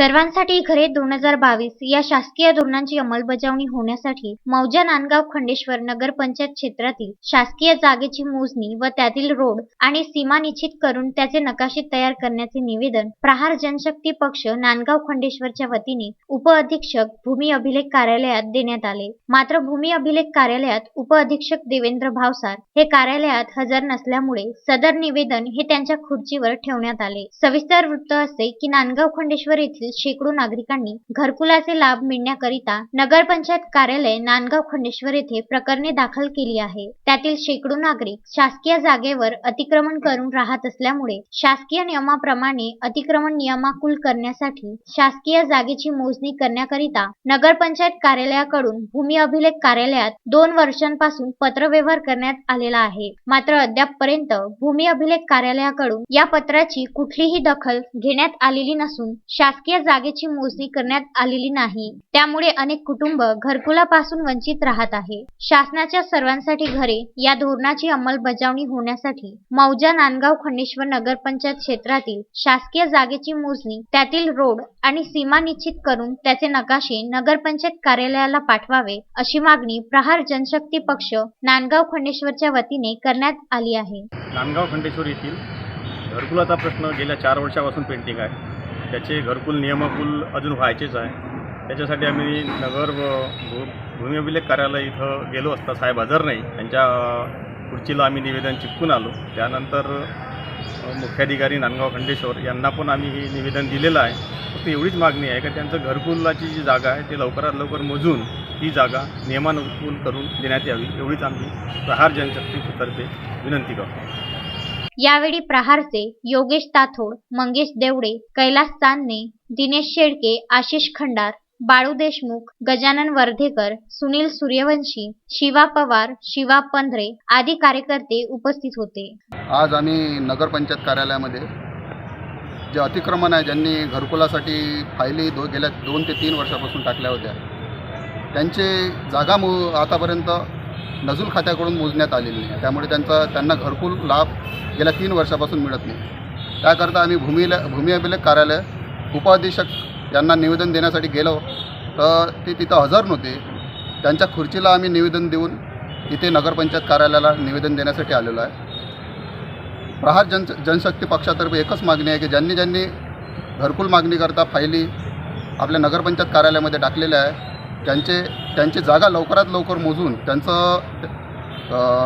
सर्वांसाठी घरे दोन हजार बावीस या शासकीय धोरणांची अंमलबजावणी होण्यासाठी मौजा नांदगाव खंडेश्वर नगर पंचायत क्षेत्रातील शासकीय जागेची मोजणी व त्यातील रोड आणि सीमा निश्चित करून त्याचे नकाशे तयार करण्याचे निवेदन प्रहार जनशक्ती पक्ष नांदगाव खंडेश्वरच्या वतीने उपअधीक्षक भूमी अभिलेख कार्यालयात देण्यात आले. मात्र भूमी अभिलेख कार्यालयात उपअधीक्षक देवेंद्र भावसार हे कार्यालयात हजर नसल्यामुळे सदर निवेदन हे त्यांच्या खुर्चीवर ठेवण्यात आले. सविस्तर वृत्त असे की नांदगाव खंडेश्वर येथील शेकडो नागरिकांनी घरकुलाचे लाभ मिळण्याकरिता नगरपंचायत कार्यालय नांदगाव खंडेश्वर येथे प्रकरणे दाखल केली आहे. त्यातील शेकडो नागरिक शासकीय जागेवर अतिक्रमण करून राहत असल्यामुळे शासकीय नियमाप्रमाणे अतिक्रमण नियमाकुल करण्यासाठी शासकीय जागेची मोजणी करण्याकरिता नगरपंचायत कार्यालयाकडून भूमी अभिलेख कार्यालयात दोन वर्षांपासून पत्रव्यवहार करण्यात आलेला आहे. मात्र अद्यापपर्यंत भूमी अभिलेख कार्यालयाकडून या पत्राची कुठलीही दखल घेण्यात आलेली नसून शासकीय जागेची मोजणी करण्यात आलेली नाही. त्यामुळे अनेक कुटुंब घरकुलापासून वंचित राहत आहे. शासनाच्या सर्वांसाठी घरे या धोरणाची अंमलबजावणी होण्यासाठी मौजा नांदगाव खंडेश्वर नगरपंचायत क्षेत्रातील शासकीय जागेची मोजणी त्यातील रोड आणि सीमा निश्चित करून त्याचे नकाशे नगरपंचायत कार्यालयाला पाठवावे अशी मागणी प्रहार जनशक्ती पक्ष नांदगाव खंडेश्वरच्या वतीने करण्यात आली आहे. नांदगाव खंडेश्वर येथील घरकुलाचा प्रश्न गेल्या चार वर्षापासून पेंटिंग आहे. त्याचे घरकुल नियमकुल अजून व्हायचेच आहे. त्याच्यासाठी आम्ही नगर व भू भूमी अभिलेख कार्यालय इथं गेलो असता साहेब हजर नाही. त्यांच्या खुर्चीला आम्ही निवेदन चिपकून आलो. त्यानंतर मुख्याधिकारी नांदगाव खंडेश्वर यांना पण आम्ही हे निवेदन दिलेलं आहे. फक्त एवढीच मागणी आहे का त्यांचं घरकुलाची जी जागा आहे ते लवकरात लवकर मोजून ती जागा नियमानुकूल करून देण्यात यावी. एवढीच आम्ही प्रहार जनशक्तीतर्फे विनंती करतो. यावेळी प्रहारचे योगेश ताथोड मंगेश देवडे कैलास चांदणे दिनेश शेळके आशिष खंडार बाळू देशमुख गजानन वर्धेकर सुनील सूर्यवंशी शिवा पवार शिवा पंधरे आदी कार्यकर्ते उपस्थित होते. आज आम्ही नगरपंचायत कार्यालयामध्ये जे अतिक्रमण आहे ज्यांनी घरकुलासाठी फायली दो गेल्या दोन ते तीन वर्षापासून टाकल्या होत्या त्यांचे जागा मो आतापर्यंत नजूल खात्याकडून मोजण्यात आलेली नाही. त्यामुळे त्यांचा त्यांना घरकुल लाभ गेल्या तीन वर्षापासून मिळत नाही. त्याकरता आम्ही भूमीला भूमी अभिलेख कार्यालय उपाधीक्षक त्यांना निवेदन देण्यासाठी गेलो तर ते तिथं हजर नव्हते. त्यांच्या खुर्चीला आम्ही निवेदन देऊन इथे नगरपंचायत कार्यालयाला निवेदन देण्यासाठी आलेलो आहे. प्रहार जन जनशक्ती पक्षातर्फे एकच मागणी आहे की ज्यांनी ज्यांनी घरकुल मागणीकरता फायली आपल्या नगरपंचायत कार्यालयामध्ये टाकलेल्या आहे त्यांचे त्यांची जागा लवकरात लवकर मोजून त्यांचं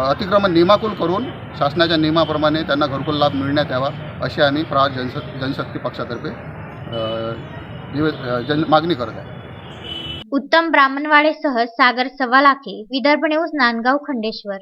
अतिक्रमण नियमाकुल करून शासनाच्या नियमाप्रमाणे त्यांना घरकुल लाभ मिळण्यात यावा अशी आम्ही प्रहार जनश जनशक्ती पक्षातर्फे अ, मागणी करत आहे. उत्तम ब्राह्मणवाडेसह सागर सवालाखे विदर्भ न्यूज नांदगाव खंडेश्वर.